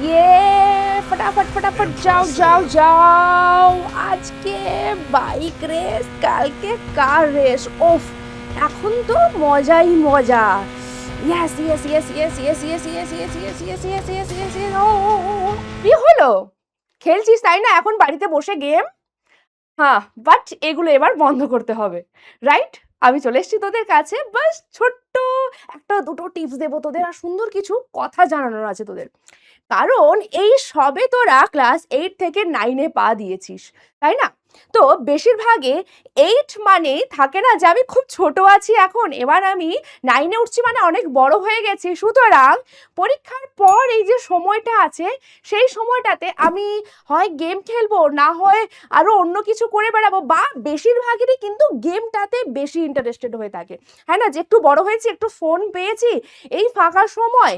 ইয়ে ফটাফট ফটাফট যাও যাও যাও আজকে বাইক রেস কালকে কার রেস ওফ এখন তো মজাই মজা yes yes yes yes yes yes yes yes yes yes yes yes yes yes ও। কি হলো খেলছিস তাই না এখন বাড়িতে বসে গেম হ্যাঁ বাট এগুলো এবার বন্ধ করতে হবে রাইট আমি চলে এসেছি তোদের কাছে বাস ছোট্ট একটা দুটো টিপস দেবো তোদের আর সুন্দর কিছু কথা জানানোর আছে তোদের কারণ এই সবে তোরা ক্লাস এইট থেকে নাইনে পা দিয়েছিস তাই না? তো বেশিরভাগে এইট মানে থাকে না যে আমি খুব ছোট আছি এখন, এবার আমি নাইনে উঠছি মানে অনেক বড় হয়ে গেছি। সুতরাং পরীক্ষার পর এই যে সময়টা আছে, সেই সময়টাতে আমি হয় গেম খেলব, না হয় আরও অন্য কিছু করে বেড়াবো বা বেশিরভাগেরই কিন্তু গেমটাতে বেশি ইন্টারেস্টেড হয়ে থাকে। হ্যাঁ না? যে একটু বড় হয়েছি, একটু ফোন পেয়েছি, এই ফাঁকা সময়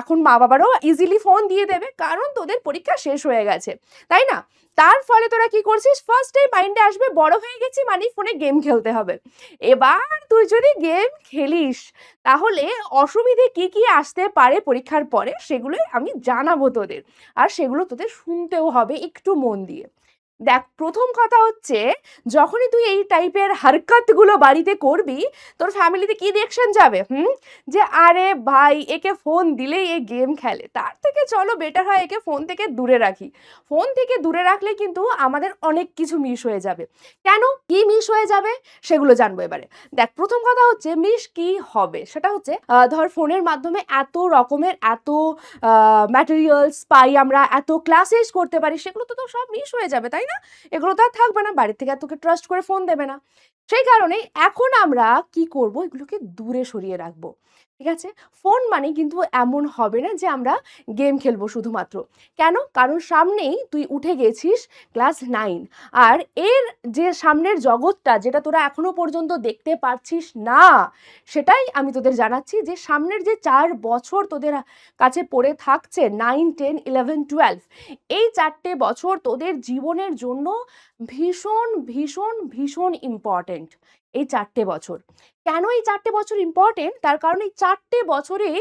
এখন মা বাবারও ইজিলি ফোন দিয়ে দেবে, কারণ তোদের পরীক্ষা শেষ হয়ে গেছে। তাই না? তার ফলে তোরা কি করছিস? ফার্স্টেই মাইন্ডে আসবে, বড় হয়ে গেছি মানে ফোনে গেম খেলতে হবে। এবার তুই যদি গেম খেলিস, তাহলে অসুবিধে কি কি আসতে পারে পরীক্ষার পরে, সেগুলোই আমি জানাব তোদের। আর সেগুলো তোদের শুনতেও হবে একটু মন দিয়ে। দেখ, প্রথম কথা হচ্ছে যখনই তুই এই টাইপের হারকাতগুলো বাড়িতে করবি, তোর ফ্যামিলিতে কি রিয়েকশন যাবে, হুম? যে, আরে ভাই, একে ফোন দিলেই এ গেম খেলে। তার থেকে চলো বেটার হয় একে ফোন থেকে দূরে রাখি। ফোন থেকে দূরে রাখলে কিন্তু আমাদের অনেক কিছু মিস হয়ে যাবে। কেন? কি মিস হয়ে যাবে? সেগুলো জানব এবারে। দেখ, প্রথম কথা হচ্ছে মিস কি হবে? সেটা হচ্ছে ধর ফোনের মাধ্যমে এত রকমের এত ম্যাটেরিয়ালস পাই আমরা, এত ক্লাসেস করতে পারি, সেগুলো তো তো সব মিস হয়ে যাবে, তাই না? এগুলো তো আর থাকবে না। বাড়ির থেকে আর তোকে ট্রাস্ট করে ফোন দেবে না। সেই কারণে এখন আমরা কি করব? এগুলোকে দূরে সরিয়ে রাখব। ঠিক আছে? ফোন মানে কিন্তু এমন হবে না যে আমরা গেম খেলব শুধুমাত্র। কেন? কারণ সামনেই তুই উঠে গেছিস ক্লাস নাইন। আর এর যে সামনের জগৎটা যেটা তোরা এখনও পর্যন্ত দেখতে পারছিস না, সেটাই আমি তোদের জানাচ্ছি যে সামনের যে চার বছর তোদের কাছে পড়ে থাকছে নাইন, টেন, ইলেভেন, টুয়েলভ, এই চারটে বছর তোদের জীবনের জন্য ভীষণ ভীষণ ভীষণ ইম্পর্ট্যান্ট এই চারটে বছর। কেন এই চারটে বছর ইম্পর্টেন্ট তার কারণ এই চারটে বছরেই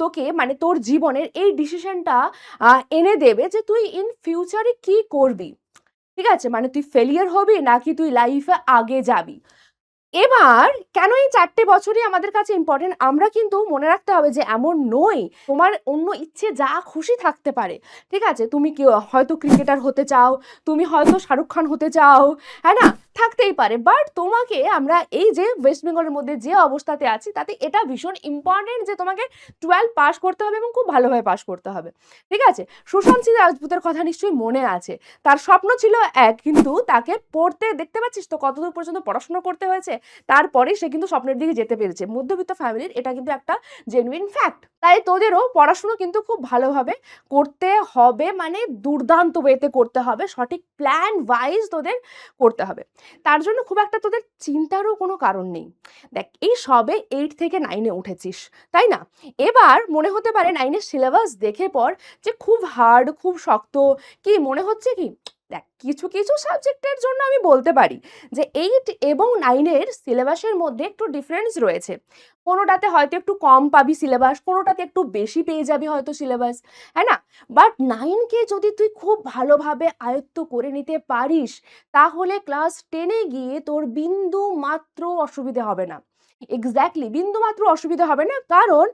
তোকে মানে তোর জীবনের এই ডিসিশনটা এনে দেবে যে তুই ইন ফিউচারে কি করবি। ঠিক আছে? মানে তুই ফেলিয়ার হবি নাকি তুই লাইফে আগে যাবি? এবার, কেন এই চারটে বছরই আমাদের কাছে ইম্পর্টেন্ট আমরা কিন্তু মনে রাখতে হবে যে এমন নই, তোমার অন্য ইচ্ছে যা খুশি থাকতে পারে। ঠিক আছে? তুমি হয়তো ক্রিকেটার হতে চাও, তুমি হয়তো শাহরুখ খান হতে চাও হ্যাঁ না? থাকতেই পারে বাট তোমাকে আমরা এই যে ওয়েস্ট বেঙ্গলের মধ্যে যে অবস্থাতে আছি, তাতে এটা ভীষণ ইম্পর্টেন্ট যে তোমাকে টুয়েলভ পাস করতে হবে এবং খুব ভালোভাবে পাস করতে হবে। ঠিক আছে? সুশান্ত সিং রাজপুতের কথা নিশ্চয়ই মনে আছে। তার স্বপ্ন ছিল এক, কিন্তু তাকে পড়তে, দেখতে পাচ্ছিস তো কতদূর পর্যন্ত পড়াশোনা করতে হয়েছে? তারপরে সে কিন্তু স্বপ্নের দিকে যেতে পেরেছে। মধ্যবিত্ত ফ্যামিলির এটা কিন্তু একটা জেনুইন ফ্যাক্ট তাই তোদেরও পড়াশুনো কিন্তু খুব ভালোভাবে করতে হবে মানে দুর্দান্ত ওয়েতে করতে হবে। সঠিক প্ল্যান ওয়াইজ তোদের করতে হবে। তার জন্য খুব একটা তোদের চিন্তারও কোনো কারণ নেই। দেখ, এই সবে এইট থেকে নাইনে উঠেছিস, তাই না? এবার মনে হতে পারে নাইনের সিলেবাস দেখে পর যে খুব হার্ড খুব শক্ত, কি মনে হচ্ছে কি? দেখ, কিছু কিছু সাবজেক্টের জন্য আমি বলতে পারি যে এইট এবং নাইনের সিলেবাসের মধ্যে একটু ডিফারেন্স রয়েছে। কোনোটাতে হয়তো একটু কম পাবি সিলেবাস কোনোটাতে একটু বেশি পেয়ে যাবি হয়তো সিলেবাস হ্যাঁ না? বাট নাইনকে যদি তুই খুব ভালোভাবে আয়ত্ত করে নিতে পারিস, তাহলে ক্লাস টেনে গিয়ে তোর বিন্দু মাত্র অসুবিধে হবে না। এক্স্যাক্টলি বিন্দু মাত্র অসুবিধা হবে না। কারণ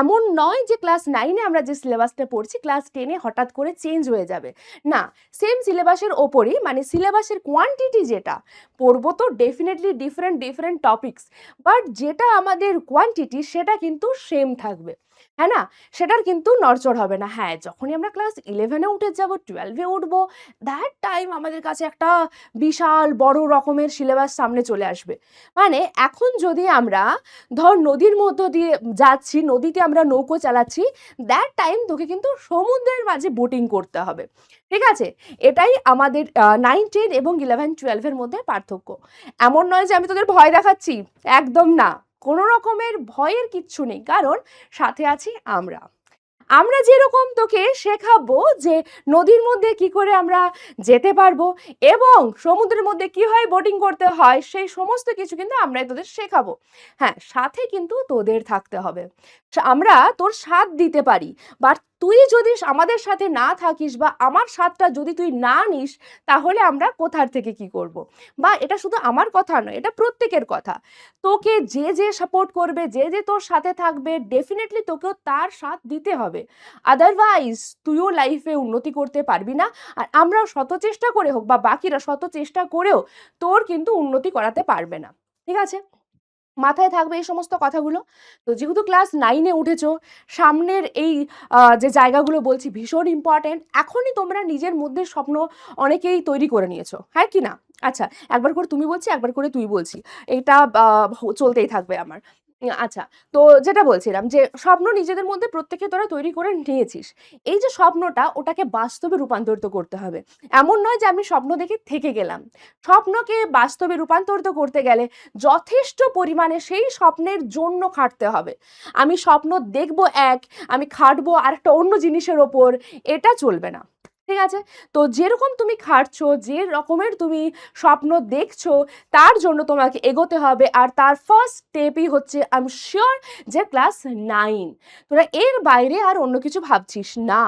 এমন নয় যে ক্লাস নাইনে আমরা যে সিলেবাসটা পড়ছি ক্লাস টেনে হঠাৎ করে চেঞ্জ হয়ে যাবে। না সেম সিলেবাসের ওপরই মানে সিলেবাসের কোয়ান্টিটি যেটা, পড়ব তো definitely different different topics but যেটা আমাদের কোয়ান্টিটি সেটা কিন্তু সেম থাকবে। হ্যাঁ না? সেটার কিন্তু নড়চড় হবে না। হ্যাঁ যখনই আমরা ক্লাস ইলেভেনে উঠে যাব টুয়েলভে উঠবো দ্যাট টাইম আমাদের কাছে একটা বিশাল বড় রকমের সিলেবাস সামনে চলে আসবে। মানে এখন যদি আমরা ধর নদীর মধ্য দিয়ে যাচ্ছি, নদীতে আমরা নৌকো চালাচ্ছি দ্যাট টাইম তোকে কিন্তু সমুদ্রের মাঝে বোটিং করতে হবে। ঠিক আছে? এটাই আমাদের নাইন টেন এবং ইলেভেন টুয়েলভের মধ্যে পার্থক্য। এমন নয় যে আমি তোদের ভয় দেখাচ্ছি, একদম না। কোনো রকমের ভয়ের কিচ্ছু নেই, কারণ সাথে আছি আমরা। আমরা যেরকম তোকে শেখাবো যে নদীর মধ্যে কি করে আমরা যেতে পারব এবং সমুদ্রের মধ্যে কি হয় বোটিং করতে হয়, সেই সমস্ত কিছু কিন্তু আমরাই তোদের শেখাবো। হ্যাঁ সাথে কিন্তু তোদের থাকতে হবে। আমরা তোর সাথ দিতে পারি বাট তুই যদি আমাদের সাথে না থাকিস বা আমার স্বাদটা যদি তুই না নিস, তাহলে আমরা কোথার থেকে কি করব? বা এটা শুধু আমার কথা নয়, এটা প্রত্যেকের কথা। তোকে যে যে সাপোর্ট করবে, যে যে তোর সাথে থাকবে ডেফিনেটলি তোকেও তার সাথ দিতে হবে। আদারওয়াইজ তুইও লাইফে উন্নতি করতে পারবি না। আর আমরাও শত চেষ্টা করে হোক বা বাকিরা শত চেষ্টা করেও তোর কিন্তু উন্নতি করাতে পারবে না। ঠিক আছে? মাথায় থাকবে এই সমস্ত কথাগুলো। তো যেহেতু ক্লাস নাইনে উঠেছো, সামনের এই যে জায়গাগুলো বলছি ভীষণ ইম্পর্ট্যান্ট এখনই তোমরা নিজের মধ্যে স্বপ্ন অনেকেই তৈরি করে নিয়েছো হ্যাঁ কি না? আচ্ছা একবার করে তুমি বলছি, একবার করে তুই বলছি। এটা চলতেই থাকবে আমার। আচ্ছা। তো যেটা বলছিলাম যে, স্বপ্ন নিজেদের মধ্যে প্রত্যেকে তোরা তৈরি করে নিয়েছিস। এই যে স্বপ্নটা, ওটাকে বাস্তবে রূপান্তরিত করতে হবে। এমন নয় যে আমি স্বপ্ন দেখে থেকে গেলাম। স্বপ্নকে বাস্তবে রূপান্তরিত করতে গেলে যথেষ্ট পরিমাণে সেই স্বপ্নের জন্য খাটতে হবে। আমি স্বপ্ন দেখব এক, আমি খাটবো আরেকটা অন্য জিনিসের ওপর, এটা চলবে না। ঠিক আছে? তো যেরকম তুমি খাটছো, যে রকমের তুমি স্বপ্ন দেখছ, তার জন্য তোমাকে এগোতে হবে। আর তার ফার্স্ট স্টেপই হচ্ছে আই এম শিওর যে ক্লাস নাইন তোরা এর বাইরে আর অন্য কিছু ভাবছিস না।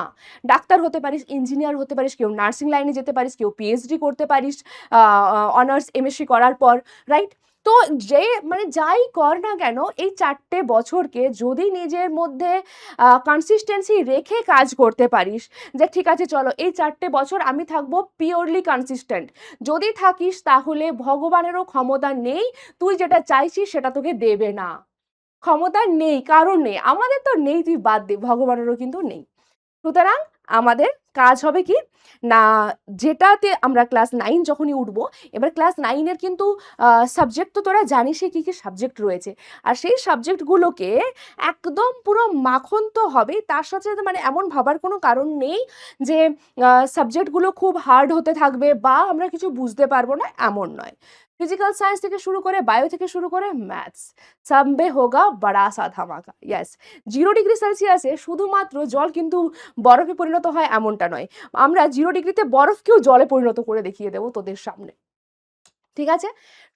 ডাক্তার হতে পারিস ইঞ্জিনিয়ার হতে পারিস, কেউ নার্সিং লাইনে যেতে পারিস, কেউ পিএইচডি করতে পারিস অনার্স এমএসসি করার পর রাইট তো যে মানে যাই কর না কেন, এই চারটে বছরকে যদি নিজের মধ্যে কনসিস্টেন্সি রেখে কাজ করতে পারিস, যে ঠিক আছে চলো এই চারটে বছর আমি থাকব পিওরলি কনসিস্টেন্ট যদি থাকিস তাহলে ভগবানেরও ক্ষমতা নেই, তুই যেটা চাইছিস সেটা তোকে দেবে না। ক্ষমতা নেই, কারণ নেই, আমাদের তো নেই, তুই বাদ দে, ভগবানেরও কিন্তু নেই। সুতরাং আমাদের কাজ হবে কি? না, যেটাতে আমরা ক্লাস নাইন যখনই উঠবো, এবার ক্লাস নাইনের কিন্তু সাবজেক্ট তো তোরা জানিসই কী কী সাবজেক্ট রয়েছে। আর সেই সাবজেক্টগুলোকে একদম পুরো মাখন তো হবে, তার সাথে মানে এমন ভাবার কোনো কারণ নেই যে সাবজেক্টগুলো খুব হার্ড হতে থাকবে বা আমরা কিছু বুঝতে পারব না, এমন নয়। ফিজিক্যাল সায়েন্স থেকে শুরু করে বায়ো থেকে শুরু করে ম্যাথস সামবে হোগা বড়া সা ধামাকা ইয়াস জিরো ডিগ্রি সেলসিয়াসে শুধুমাত্র জল কিন্তু বরফে পরিণত হয় এমনটা নয়। আমরা জিরো ডিগ্রিতে বরফকেও জলে পরিণত করে দেখিয়ে দেবো তোদের সামনে। ঠিক আছে?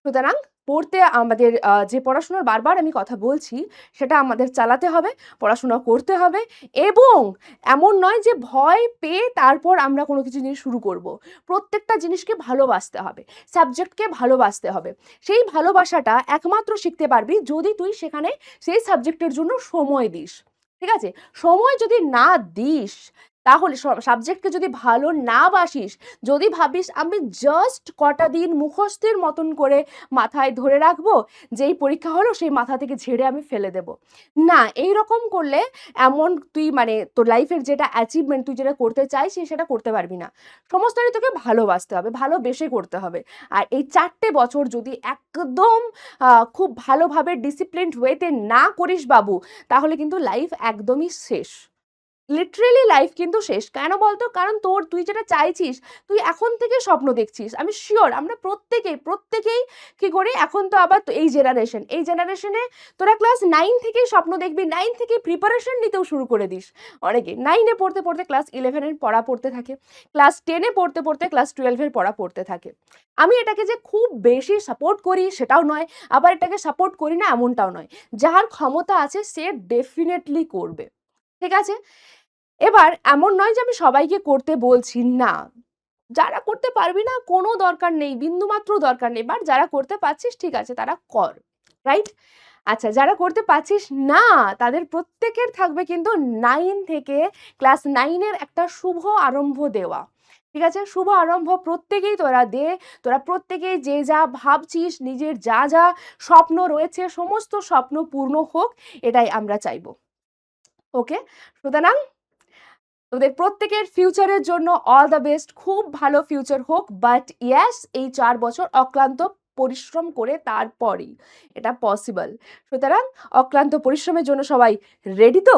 সুতরাং পড়তে আমাদের যে পড়াশোনার বারবার আমি কথা বলছি, সেটা আমাদের চালাতে হবে, পড়াশোনা করতে হবে এবং এমন নয় যে ভয় পেয়ে তারপর আমরা কোনো কিছু জিনিস শুরু করব। প্রত্যেকটা জিনিসকে ভালোবাসতে হবে, সাবজেক্টকে ভালোবাসতে হবে। সেই ভালোবাসাটা একমাত্র শিখতে পারবি যদি তুই সেখানে সেই সাবজেক্টের জন্য সময় দিস। ঠিক আছে? সময় যদি না দিস তাহলে সাবজেক্টকে যদি ভালো না বাসিস, যদি ভাবিস আমি জাস্ট কটা দিন মুখস্থের মতন করে মাথায় ধরে রাখব, যেই পরীক্ষা হলো সেই মাথা থেকে ঝেড়ে আমি ফেলে দেব। না এই রকম করলে এমন তুই মানে তোর লাইফের যেটা অ্যাচিভমেন্ট তুই যেটা করতে চাইছিস সেটা করতে পারবি না। সমস্তটাই তোকে ভালোবাসতে হবে, ভালোবেসে করতে হবে। আর এই চারটে বছর যদি একদম খুব ভালোভাবে ডিসিপ্লিনড ওয়েতে না করিস বাবু, তাহলে কিন্তু লাইফ একদমই শেষ। লিটারেলি লাইফ কিন্তু শেষ। কেন বলতো? কারণ তোর, তুই যেটা চাইছিস, তুই এখন থেকে স্বপ্ন দেখছিস। আমি শিওর আমরা প্রত্যেকেই প্রত্যেকেই কি করি? এখন তো আবার এই জেনারেশন এই জেনারেশনে তোরা ক্লাস নাইন থেকেই স্বপ্ন দেখবি নাইন থেকে প্রিপারেশন নিতেও শুরু করে দিস। অনেকে নাইনে পড়তে পড়তে ক্লাস ইলেভেনের পড়া পড়তে থাকে ক্লাস টেনে পড়তে পড়তে ক্লাস টুয়েলভের পড়া পড়তে থাকে। আমি এটাকে যে খুব বেশি সাপোর্ট করি সেটাও নয়, আবার এটাকে সাপোর্ট করি না এমনটাও নয়। যার ক্ষমতা আছে সে ডেফিনেটলি করবে। ঠিক আছে? এবার এমন নয় যে আমি সবাইকে করতে বলছি, না। যারা করতে পারবি না, কোনো দরকার নেই, বিন্দুমাত্র দরকার নেই। বাট যারা করতে পারছিস, ঠিক আছে, তারা কর রাইট আচ্ছা যারা করতে পারছিস, না, তাদের প্রত্যেকের থাকবে কিন্তু নাইন থেকে ক্লাস নাইনের একটা শুভ আরম্ভ দেওয়া। ঠিক আছে? শুভ আরম্ভ প্রত্যেকেই তোরা দে, তোরা প্রত্যেকেই যে যা ভাবছিস, নিজের যা যা স্বপ্ন রয়েছে, সমস্ত স্বপ্ন পূর্ণ হোক, এটাই আমরা চাইব। ওকে সুতরাং তোদের প্রত্যেকের ফিউচারের জন্য অল দ্য বেস্ট খুব ভালো ফিউচার হোক বাট ইয়াস এই চার বছর অক্লান্ত পরিশ্রম করে তারপরেই এটা পসিবল সুতরাং অক্লান্ত পরিশ্রমের জন্য সবাই রেডি তো?